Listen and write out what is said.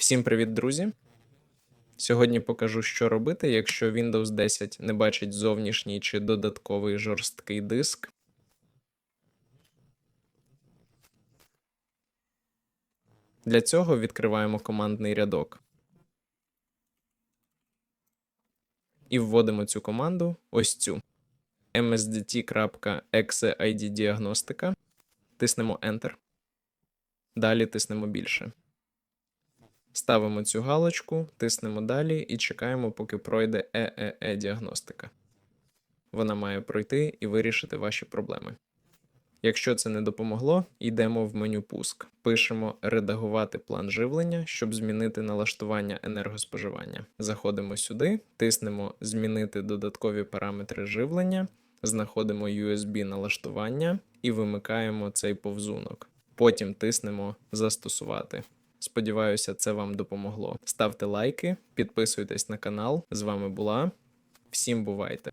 Всім привіт, друзі! Сьогодні покажу, що робити, якщо Windows 10 не бачить зовнішній чи додатковий жорсткий диск. Для цього відкриваємо командний рядок. І вводимо цю команду ось цю msdt.exeID-діагностика. Тиснемо Enter. Далі тиснемо більше. Ставимо цю галочку, тиснемо далі і чекаємо, поки пройде ЕЕЕ діагностика. Вона має пройти і вирішити ваші проблеми. Якщо це не допомогло, йдемо в меню Пуск. Пишемо Редагувати план живлення, щоб змінити налаштування енергоспоживання. Заходимо сюди, тиснемо Змінити додаткові параметри живлення, знаходимо USB налаштування і вимикаємо цей повзунок. Потім тиснемо Застосувати. Сподіваюся, це вам допомогло. Ставте лайки, підписуйтесь на канал. З вами була. Всім бувайте!